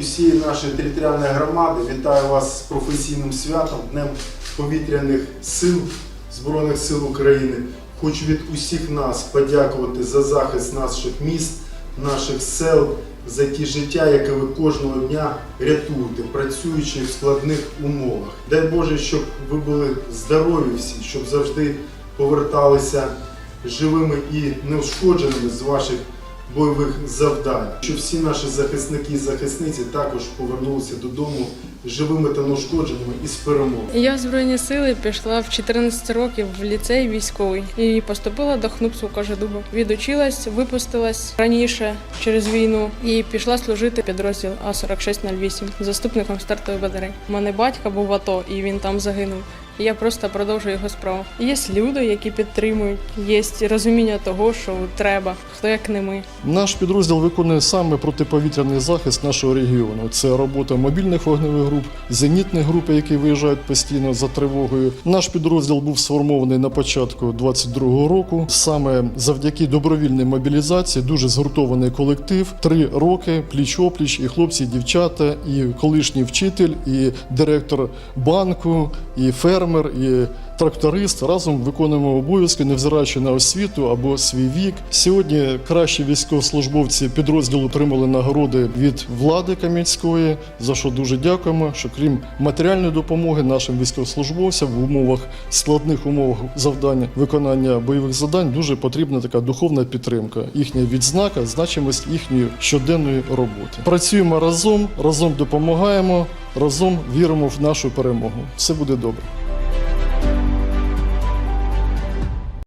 усієї нашої територіальної громади вітаю вас з професійним святом, Днем повітряних сил Збройних сил України. Хочу від усіх нас подякувати за захист наших міст, наших сел, за ті життя, яке ви кожного дня рятуєте, працюючи в складних умовах. Дай Боже, щоб ви були здорові всі, щоб завжди поверталися живими і неушкодженими з ваших бойових завдань. Щоб всі наші захисники і захисниці також повернулися додому живими та неушкодженими і з перемогою. Я в Збройні сили пішла в 14 років в ліцей військовий і поступила до ХНУПСу Кожедуба. Відучилась, випустилась раніше через війну і пішла служити підрозділ А4608 заступником стартової батареї. У мене батько був АТО і він там загинув. І я просто продовжую його справу. Є люди, які підтримують, є розуміння того, що треба, хто як не ми. Наш підрозділ виконує саме протиповітряний захист нашого регіону. Це робота мобільних вогневих груп, зенітних груп, які виїжджають постійно за тривогою. Наш підрозділ був сформований на початку 22-го року. Саме завдяки добровільній мобілізації дуже згуртований колектив. Три роки пліч-опліч, і хлопці, і дівчата, і колишній вчитель, і директор банку, і фермер, і тракторист разом виконуємо обов'язки, невзираючи на освіту або свій вік. Сьогодні кращі військовослужбовці підрозділу отримали нагороди від влади Кам'янської, за що дуже дякуємо. Що крім матеріальної допомоги нашим військовослужбовцям в умовах складних умовах завдання виконання бойових завдань дуже потрібна така духовна підтримка, їхня відзнака, значимость їхньої щоденної роботи. Працюємо разом, разом допомагаємо, разом віримо в нашу перемогу. Все буде добре.